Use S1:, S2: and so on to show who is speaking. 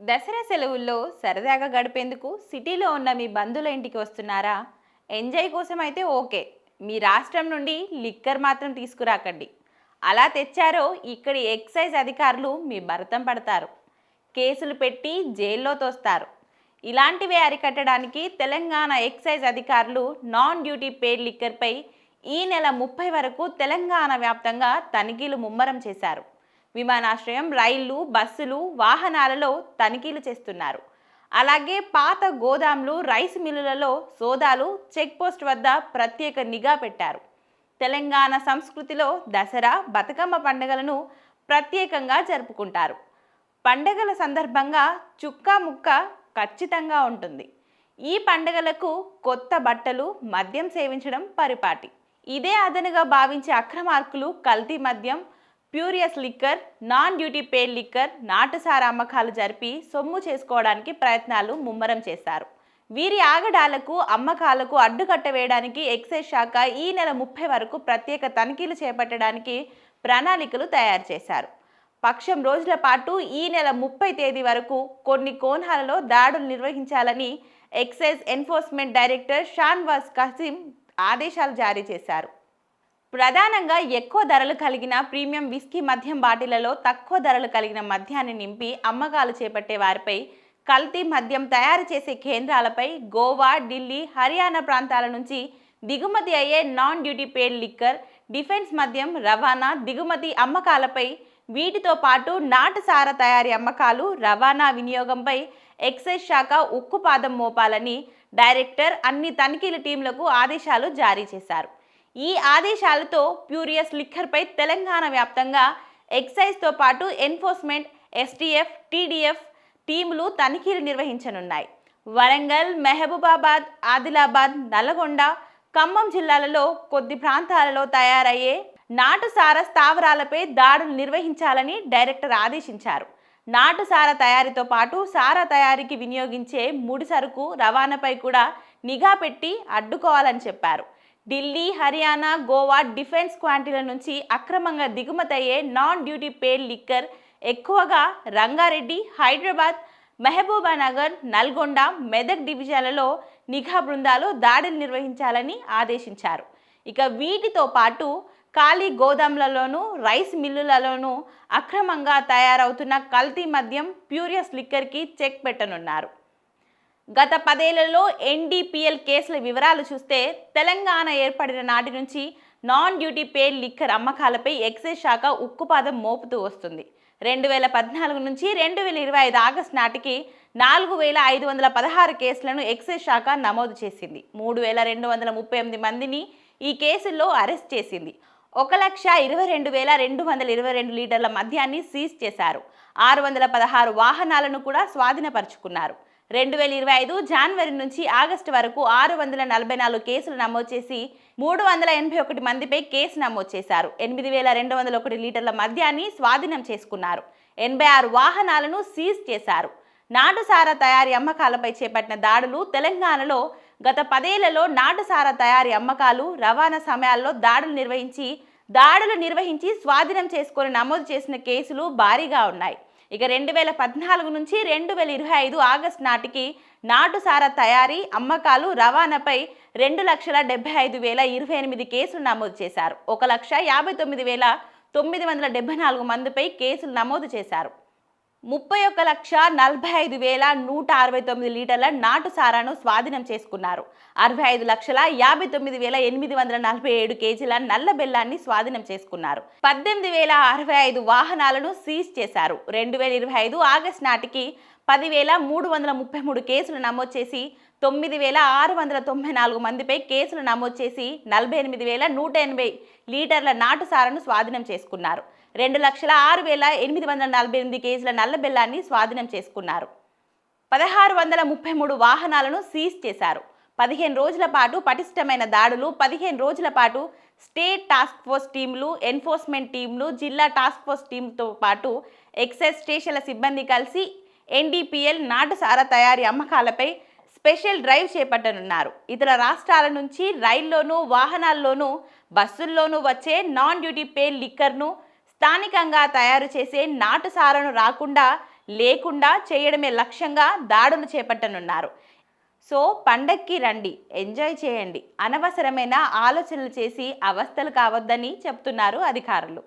S1: దసరా సెలవుల్లో సరదాగా గడిపేందుకు సిటీలో ఉన్న మీ బంధువుల ఇంటికి వస్తున్నారా? ఎంజాయ్ కోసం అయితే ఓకే. మీ రాష్ట్రం నుండి లిక్కర్ మాత్రం తీసుకురాకండి. అలా తెచ్చారో ఇక్కడి ఎక్సైజ్ అధికారులు మీ భరతం పడతారు. కేసులు పెట్టి జైల్లో తోస్తారు. ఇలాంటివే అరికట్టడానికి తెలంగాణ ఎక్సైజ్ అధికారులు నాన్ డ్యూటీ పేడ్ లిక్కర్పై ఈ నెల ముప్పై వరకు తెలంగాణ వ్యాప్తంగా తనిఖీలు ముమ్మరం చేశారు. విమానాశ్రయం రైళ్ళు బస్సులు వాహనాలలో తనిఖీలు చేస్తున్నారు. అలాగే పాత గోదాంలు రైస్ మిల్లులలో సోదాలు చెక్పోస్ట్ వద్ద ప్రత్యేక నిఘా పెట్టారు. తెలంగాణ సంస్కృతిలో దసరా బతుకమ్మ పండుగలను ప్రత్యేకంగా జరుపుకుంటారు. పండగల సందర్భంగా చుక్క ముక్క ఖచ్చితంగా ఉంటుంది. ఈ పండగలకు కొత్త బట్టలు మద్యం సేవించడం పరిపాటి. ఇదే అదనుగా భావించే అక్రమార్కులు కల్తీ మద్యం spurious liquor non duty paid liquor నాటుసార అమ్మకాలు జరిపి సొమ్ము చేసుకోవడానికి ప్రయత్నాలు ముమ్మరం చేశారు. వీరి ఆగడాలకు అమ్మకాలకు అడ్డుకట్ట వేయడానికి ఎక్సైజ్ శాఖ ఈ నెల ముప్పై వరకు ప్రత్యేక తనిఖీలు చేపట్టడానికి ప్రణాళికలు తయారు చేశారు. పక్షం రోజుల పాటు ఈ నెల ముప్పై తేదీ వరకు కొన్ని కోణాలలో దాడులు నిర్వహించాలని excise enforcement director Shahnawaz Qasim ఆదేశాలు జారీ చేశారు. ప్రధానంగా ఎక్కువ ధరలు కలిగిన ప్రీమియం విస్కీ మద్యం బాటిలలో తక్కువ ధరలు కలిగిన మద్యాన్ని నింపి అమ్మకాలు చేపట్టే వారిపై కల్తీ మద్యం తయారు చేసే కేంద్రాలపై గోవా ఢిల్లీ హర్యానా ప్రాంతాల నుంచి దిగుమతి అయ్యే non duty paid liquor defence మద్యం రవాణా దిగుమతి అమ్మకాలపై వీటితో పాటు నాటుసార తయారీ అమ్మకాలు రవాణా వినియోగంపై ఎక్సైజ్ శాఖ ఉక్కుపాదం మోపాలని డైరెక్టర్ అన్ని తనిఖీల టీంలకు ఆదేశాలు జారీ చేశారు. ఈ ఆదేశాలతో ప్యూరియస్ లిక్కర్పై తెలంగాణ వ్యాప్తంగా ఎక్సైజ్తో పాటు ఎన్ఫోర్స్మెంట్ ఎస్టీఎఫ్ టీడీఎఫ్ టీములు తనిఖీలు నిర్వహించనున్నాయి. వరంగల్ మెహబూబాబాద్ ఆదిలాబాద్ నల్గొండ ఖమ్మం జిల్లాలలో కొద్ది ప్రాంతాలలో తయారయ్యే నాటుసార స్థావరాలపై దాడులు నిర్వహించాలని డైరెక్టర్ ఆదేశించారు. నాటుసార తయారీతో పాటు సార తయారీకి వినియోగించే ముడి సరుకు రవాణాపై కూడా నిఘా పెట్టి అడ్డుకోవాలని చెప్పారు. ఢిల్లీ హర్యానా గోవా డిఫెన్స్ క్వాంటీల నుంచి అక్రమంగా దిగుమతయ్యే నాన్ డ్యూటీ పేడ్ లిక్కర్ ఎక్కువగా రంగారెడ్డి హైదరాబాద్ మహబూబానగర్ నల్గొండ మెదక్ డివిజన్లలో నిఘా బృందాలు దాడులు నిర్వహించాలని ఆదేశించారు. ఇక వీటితో పాటు ఖాళీ గోదాములలోనూ రైస్ మిల్లులలోనూ అక్రమంగా తయారవుతున్న కల్తీ మద్యం ప్యూరియస్ లిక్కర్కి చెక్ పెట్టనున్నారు. గత పదేళ్ళలో ఎన్డీపీఎల్ కేసుల వివరాలు చూస్తే తెలంగాణ ఏర్పడిన నాటి నుంచి నాన్ డ్యూటీ పే లిక్కర్ అమ్మకాలపై ఎక్సైజ్ శాఖ ఉక్కుపాదం మోపుతూ వస్తుంది. రెండు వేల పద్నాలుగు నుంచి రెండు వేల ఇరవై ఐదు ఆగస్టు నాటికి నాలుగు వేల ఐదు వందల పదహారు కేసులను ఎక్సైజ్ శాఖ నమోదు చేసింది. మూడు వేల రెండు వందల ముప్పై ఎనిమిది మందిని ఈ కేసుల్లో అరెస్ట్ చేసింది. ఒక లక్ష ఇరవై రెండు వేల రెండు వందల ఇరవై రెండు లీటర్ల మద్యాన్ని సీజ్ చేశారు. ఆరు వందల పదహారు వాహనాలను కూడా స్వాధీనపరుచుకున్నారు. రెండు వేల ఇరవై ఐదు జనవరి నుంచి ఆగస్టు వరకు ఆరు వందల నలభై నాలుగు కేసులు నమోదు చేసి మూడు వందల ఎనభై ఒకటి మందిపై కేసు నమోదు చేశారు. ఎనిమిది వేల రెండు వందల ఒకటి లీటర్ల మద్యాన్ని స్వాధీనం చేసుకున్నారు. ఎనభై ఆరు వాహనాలను సీజ్ చేశారు. నాటుసారా తయారీ అమ్మకాలపై చేపట్టిన దాడులు తెలంగాణలో గత పదేళ్ళలో నాటుసారా తయారీ అమ్మకాలు రవాణా సమయాల్లో దాడులు నిర్వహించి దాడులు నిర్వహించి స్వాధీనం చేసుకొని నమోదు చేసిన కేసులు భారీగా ఉన్నాయి. ఇక రెండు వేల పద్నాలుగు నుంచి రెండు వేల ఇరవై ఐదు ఆగస్టు నాటికి నాటుసారా తయారీ అమ్మకాలు రవాణాపై రెండు లక్షల డెబ్బై ఐదు వేల ఇరవై ఎనిమిది కేసులు నమోదు చేశారు. ఒక లక్ష యాభై తొమ్మిది వేల తొమ్మిది వందల డెబ్బై నాలుగు మందిపై కేసులు నమోదు చేశారు. ముప్పై ఒక్క లక్ష నలభై ఐదు వేల నూట అరవై తొమ్మిది లీటర్ల నాటు సారాను స్వాధీనం చేసుకున్నారు. అరవై ఐదు లక్షల యాభై తొమ్మిది వేల ఎనిమిది వందల నలభై ఏడు కేజీల నల్ల బెల్లాన్ని స్వాధీనం చేసుకున్నారు. పద్దెనిమిది వేల అరవై ఐదు వాహనాలను సీజ్ చేశారు. రెండు వేల ఇరవై ఐదు ఆగస్ట్ నాటికి పదివేల మూడు వందల ముప్పై మూడు కేసులు నమోదు చేసి తొమ్మిది వేల ఆరు వందల తొంభై నాలుగు మందిపై కేసులు నమోదు చేసి నలభై ఎనిమిది వేల నూట ఎనభై లీటర్ల నాటు సారాను స్వాధీనం చేసుకున్నారు. రెండు లక్షల ఆరు వేల ఎనిమిది వందల నలభై ఎనిమిది కేజీల నల్ల బెల్లాన్ని స్వాధీనం చేసుకున్నారు. పదహారు వందల ముప్పై మూడు వాహనాలను సీజ్ చేశారు. పదిహేను రోజుల పాటు పటిష్టమైన దాడులు పదిహేను రోజుల పాటు స్టేట్ టాస్క్ ఫోర్స్ టీంలు ఎన్ఫోర్స్మెంట్ టీంలు జిల్లా టాస్క్ ఫోర్స్ టీంతో పాటు ఎక్సైజ్ స్టేషన్ల సిబ్బంది కలిసి ఎన్డీపీఎల్ నాటుసారా తయారీ అమ్మకాలపై స్పెషల్ డ్రైవ్ చేపట్టనున్నారు. ఇతర రాష్ట్రాల నుంచి రైల్లోనూ వాహనాల్లోనూ బస్సుల్లోనూ వచ్చే నాన్ డ్యూటీ పే లిక్కర్ను స్థానికంగా తయారు చేసే నాటుసారను రాకుండా లేకుండా చేయడమే లక్ష్యంగా దాడులు చేపట్టనున్నారు. సో పండక్కి రండి ఎంజాయ్ చేయండి అనవసరమైన ఆలోచనలు చేసి అవస్థలు కావద్దని చెప్తున్నారు అధికారులు.